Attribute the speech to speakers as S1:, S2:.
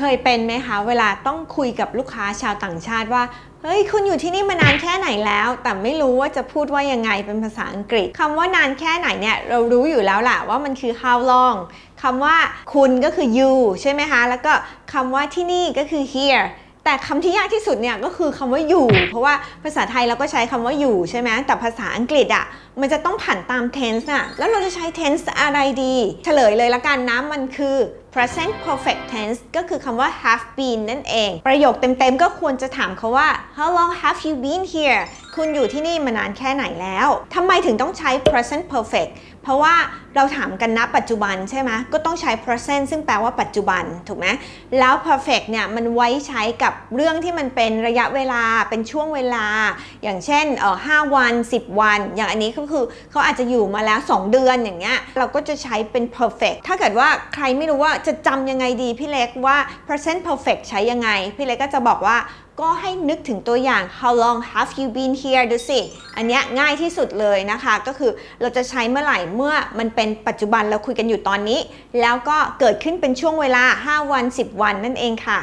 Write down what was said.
S1: เคยเป็นไหมคะเวลาต้องคุยกับลูกค้าชาวต่างชาติว่าเฮ้ยคุณอยู่ที่นี่มานานแค่ไหนแล้ว แต่ไม่รู้ว่าจะพูดว่ายังไงเป็นภาษาอังกฤษคำว่านานแค่ไหนเนี่ยเรารู้อยู่แล้วแหละว่ามันคือ how long คำว่าคุณก็คือ you ใช่ไหมคะ แล้วก็คำว่าที่นี่ก็คือ here แต่คำที่ยากที่สุดเนี่ยก็คือคำว่าอยู่ เพราะว่าภาษาไทยเราก็ใช้คำว่าอยู่ใช่ไหมแต่ภาษาอังกฤษอะ่ะมันจะต้องผันตาม tense น่ะแล้วเราจะใช้ tense อะไรดี เฉลยเลยละกันนะมันคือ present perfect tense ก็คือคำว่า have been นั่นเอง ประโยคเต็มๆ ก็ควรจะถามเขาว่า how long have you been here คุณอยู่ที่นี่มานานแค่ไหนแล้ว ทำไมถึงต้องใช้ present perfect เพราะว่าเราถามกันณปัจจุบันใช่ไหม ก็ต้องใช้ present ซึ่งแปลว่าปัจจุบัน ถูกไหม แล้ว perfect เนี่ยมันไว้ใช้กับเรื่องที่มันเป็นระยะเวลา เป็นช่วงเวลา อย่างเช่นเออ5วัน 10 วัน อย่างอันนี้ก็คือเขาอาจจะอยู่มาแล้ว 2 เดือนอย่างเงี้ย เราก็จะใช้เป็น perfect ถ้าเกิดว่าใครไม่รู้ว่าจะจำยังไงดีพี่เล็กว่า present perfect ใช้ยังไง พี่เล็กก็จะบอกว่าก็ให้นึกถึงตัวอย่าง how long have you been here ดูสิ อันเนี้ยง่ายที่สุดเลยนะคะ ก็คือเราจะใช้เมื่อไหร่เมื่อมันเป็นปัจจุบันเราคุยกันอยู่ตอนนี้ แล้วก็เกิดขึ้นเป็นช่วงเวลา 5 วัน 10 วันนั่นเองค่ะ